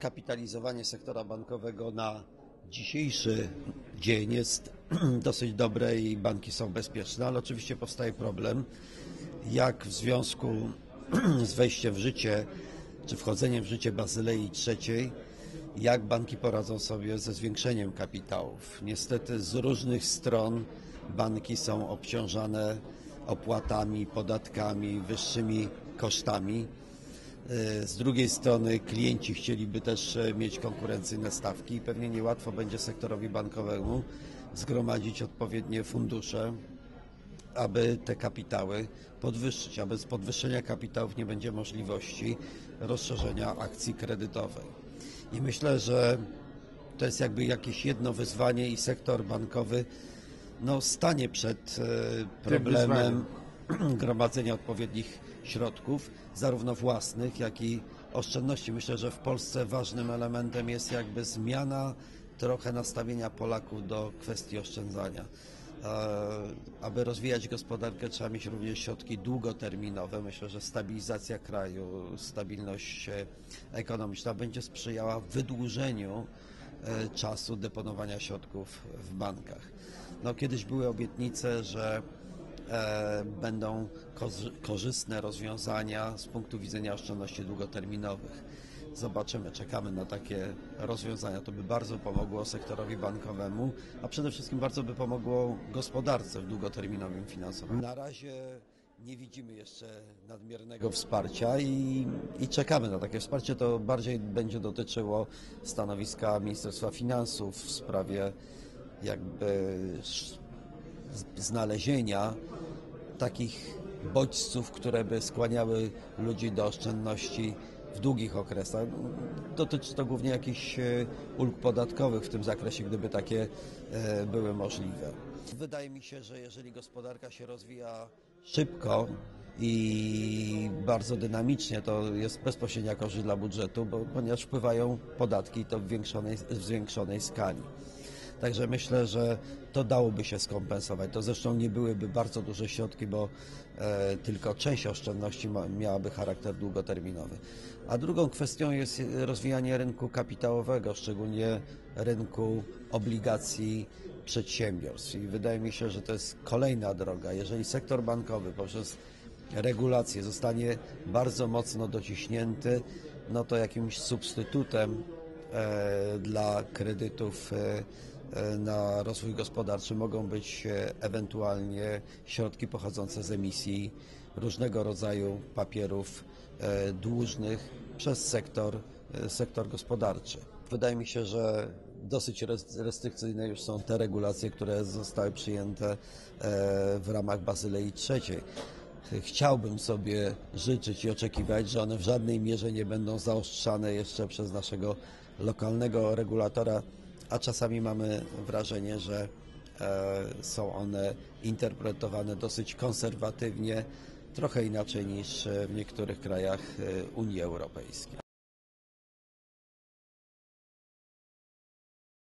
kapitalizowanie sektora bankowego na dzisiejszy dzień jest dosyć dobre i banki są bezpieczne, ale oczywiście powstaje problem, jak w związku z wejściem w życie czy wchodzeniem w życie Bazylei III, jak banki poradzą sobie ze zwiększeniem kapitałów. Niestety z różnych stron banki są obciążane opłatami, podatkami, wyższymi kosztami. E, Z drugiej strony klienci chcieliby też e, mieć konkurencyjne stawki i pewnie niełatwo będzie sektorowi bankowemu zgromadzić odpowiednie fundusze, aby te kapitały podwyższyć, a bez podwyższenia kapitałów nie będzie możliwości rozszerzenia akcji kredytowej. I myślę, że to jest jakby jakieś jedno wyzwanie i sektor bankowy no, stanie przed e, problemem gromadzenia odpowiednich środków, zarówno własnych, jak i oszczędności. Myślę, że w Polsce ważnym elementem jest jakby zmiana trochę nastawienia Polaków do kwestii oszczędzania. E, Aby rozwijać gospodarkę, trzeba mieć również środki długoterminowe. Myślę, że stabilizacja kraju, stabilność e, ekonomiczna będzie sprzyjała wydłużeniu e, czasu deponowania środków w bankach. No, kiedyś były obietnice, że będą koz- korzystne rozwiązania z punktu widzenia oszczędności długoterminowych. Zobaczymy, czekamy na takie rozwiązania. To by bardzo pomogło sektorowi bankowemu, a przede wszystkim bardzo by pomogło gospodarce w długoterminowym finansowaniu. Na razie nie widzimy jeszcze nadmiernego wsparcia i, i czekamy na takie wsparcie. To bardziej będzie dotyczyło stanowiska Ministerstwa Finansów w sprawie jakby znalezienia takich bodźców, które by skłaniały ludzi do oszczędności w długich okresach. Dotyczy to głównie jakichś e, ulg podatkowych w tym zakresie, gdyby takie e, były możliwe. Wydaje mi się, że jeżeli gospodarka się rozwija szybko i bardzo dynamicznie, to jest bezpośrednia korzyść dla budżetu, bo, ponieważ wpływają podatki to w, większonej, w zwiększonej skali. Także myślę, że to dałoby się skompensować. To zresztą nie byłyby bardzo duże środki, bo e, tylko część oszczędności ma, miałaby charakter długoterminowy. A drugą kwestią jest rozwijanie rynku kapitałowego, szczególnie rynku obligacji przedsiębiorstw. I wydaje mi się, że to jest kolejna droga. Jeżeli sektor bankowy poprzez regulacje zostanie bardzo mocno dociśnięty, no to jakimś substytutem e, dla kredytów e, na rozwój gospodarczy mogą być e, ewentualnie środki pochodzące z emisji różnego rodzaju papierów e, dłużnych przez sektor, e, sektor gospodarczy. Wydaje mi się, że dosyć res- restrykcyjne już są te regulacje, które zostały przyjęte e, w ramach Bazylei III. Chciałbym sobie życzyć i oczekiwać, że one w żadnej mierze nie będą zaostrzane jeszcze przez naszego lokalnego regulatora, a czasami mamy wrażenie, że e, są one interpretowane dosyć konserwatywnie, trochę inaczej niż w niektórych krajach e, Unii Europejskiej.